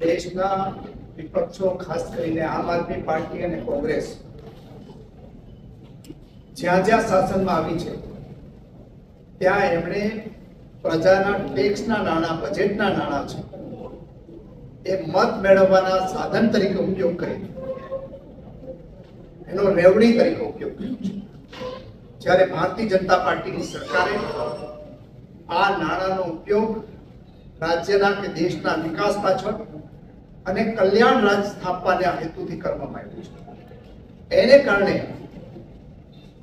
દેશના વિપક્ષો, ખાસ કરીને આમ આદમી પાર્ટી અને કોંગ્રેસ, જ્યાં જ્યાં શાસનમાં આવી છે, ત્યાં એમણે પ્રજાના ટેક્સના નાણાં, બજેટના નાણાં છે, એ મત મેળવવાના સાધન તરીકે ઉપયોગ કરી એનો રેવડી તરીકે ઉપયોગ કર્યો છે. જ્યારે ભારતીય જનતા પાર્ટીની સરકારે આ નાણાંનો ઉપયોગ રાજ્યના કે દેશના વિકાસ પાછળ અને કલ્યાણ રાજ સ્થાપવાના હેતુથી કરવામાં આવ્યું છે. એને કારણે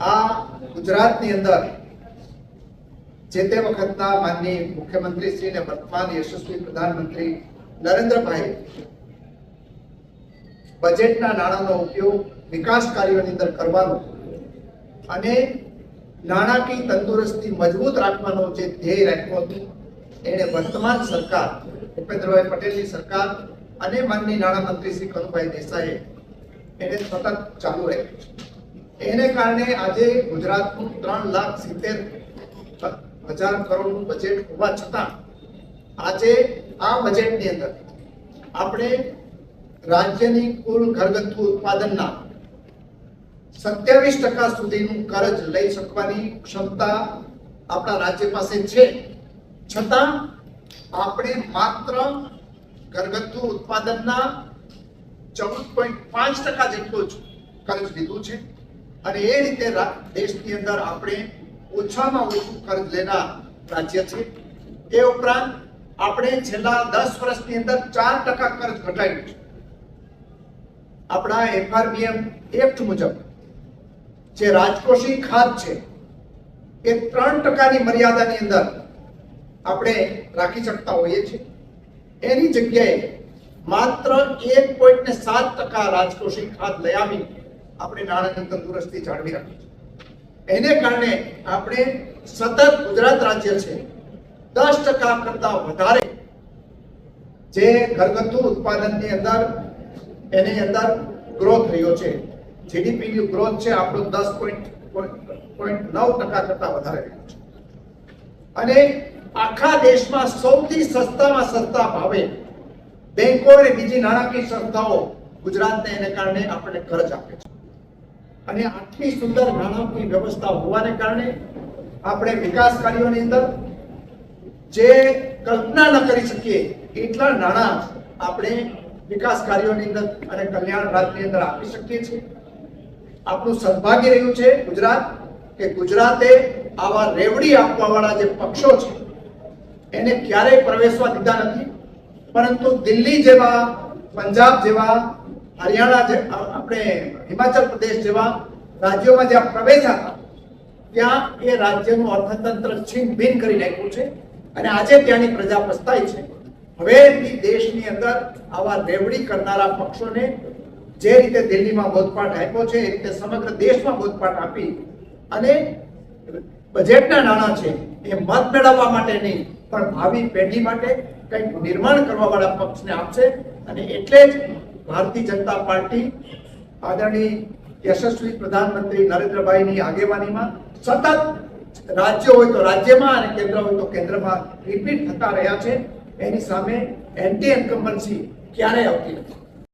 આ ગુજરાતની અંદર જે તે વખતના માનનીય મુખ્યમંત્રી અને વર્તમાન યશસ્વી પ્રધાનમંત્રી નરેન્દ્રભાઈ બજેટના નાણાંનો ઉપયોગ વિકાસ કાર્યોની અંદર કરવાનો અને નાણાકીય તંદુરસ્તી મજબૂત રાખવાનો જે ધ્યેય રાખ્યો હતો, એને વર્તમાન સરકાર ભૂપેન્દ્રભાઈ પટેલની સરકાર અને માનની નાણામંત્રી શ્રી કનુભાઈ દેસાઈએ એને સતત ચાલુ રાખ્યું. એને કારણે આજે ગુજરાતનું ત્રણ લાખ સિત્તેર હજાર કરોડનું બજેટ હોવા છતાં આજે આ બજેટની અંદર આપણે રાજ્યની કુલ ઘરગથ્થુ ઉત્પાદનના સત્યાવીસ ટકા સુધીનું કરજ લઈ શકવાની ક્ષમતા આપણા રાજ્ય પાસે છે. છતાં આપણે માત્ર ઘરગથ્થુ ઉત્પાદનના ચૌદ પોઈન્ટ પાંચ ટકા જેટલું જ કર્જ લીધું છે. અને એ રીતે દેશની અંદર આપણે ઓછામાં ઓછું કર્જ લેનાર રાજ્ય છે. એ ઉપરાંત આપણે છેલ્લા દસ વર્ષની અંદર ચાર ટકા કર્જ ઘટાડ્યું છે. આપણા એફઆરબીએમ એક્ટ મુજબ જે રાજકોષી ખાત છે, એ ત્રણ ટકાની મર્યાદાની અંદર આપણે રાખી શકતા હોઈએ છીએ. એની જગ્યાએ માત્ર એક પોઈન્ટ ને સાત ટકા રાજકોષી ખાત લઈ આવી આપણે નાણાંની તંદુરસ્તી જાળવી રાખી એને કારણે આપણે સતત ગુજરાત રાજ્ય છે, દસ ટકા કરતા વધારે જે ઘરગથ્થુ ઉત્પાદનની અંદર, એની અંદર ગ્રોથ રહ્યો છે. જીડીપી ની ગ્રોથ છે આપણું દસ પોઈન્ટ પોઈન્ટ નવ ટકા કરતા વધારે રહ્યું છે. અને આખા દેશમાં સૌથી સસ્તામાં સસ્તા ભાવે બેંકો અને બીજી નાણાકીય સંસ્થાઓ ગુજરાતને એને કારણે આપણને કર્જ આપે છે. અને આટલી સુંદર નાણાકીય વ્યવસ્થા હોવાને કારણે આપણે વિકાસ કાર્યોની અંદર જે કલ્પના ન કરી શકીએ એટલા નાણાં આપણે વિકાસ કાર્યોની અંદર અને કલ્યાણ રાજની અંદર આપી શકીએ છીએ. આપણું સદભાગ્ય રહ્યું છે ગુજરાત કે ગુજરાતે આવા રેવડી આપવાવાળા જે પક્ષો છે એને ક્યારેય પ્રવેશવા દીધા નથી. પરંતુ દિલ્હી જેવા, પંજાબ જેવા, હરિયાણા જે આપણે હિમાચલ પ્રદેશ જેવા રાજ્યોમાં જ્યાં પ્રવેશ્યા હતા, ત્યાં એ રાજ્યનું અર્થતંત્ર છીન ભીન કરી નાખ્યું છે અને આજે ત્યાંની પ્રજા પસ્તાય છે. હવે દેશની અંદર આવા રેવડી કરનારા પક્ષોને જે રીતે દિલ્હીમાં બોધપાઠ આપ્યો છે, એ રીતે સમગ્ર દેશમાં બોધપાઠ આપી અને બજેટના નાણાં છે એ મત મેળવવા માટે નહીં, પણ ભાવિ પેઢી માટે કંઈક નિર્માણ કરવાવાળા પક્ષને આપશે અને એટલે જ ભારતીય જનતા પાર્ટી આદરણીય યશસ્વી પ્રધાનમંત્રી નરેન્દ્રભાઈની આગેવાનીમાં સતત રાજ્ય હોય તો રાજ્યમાં અને કેન્દ્ર હોય તો કેન્દ્રમાં રિપીટ થતા રહ્યા છે. એની સામે એન્ટી એન્કમ્બન્સી ક્યારેય આવતી નથી.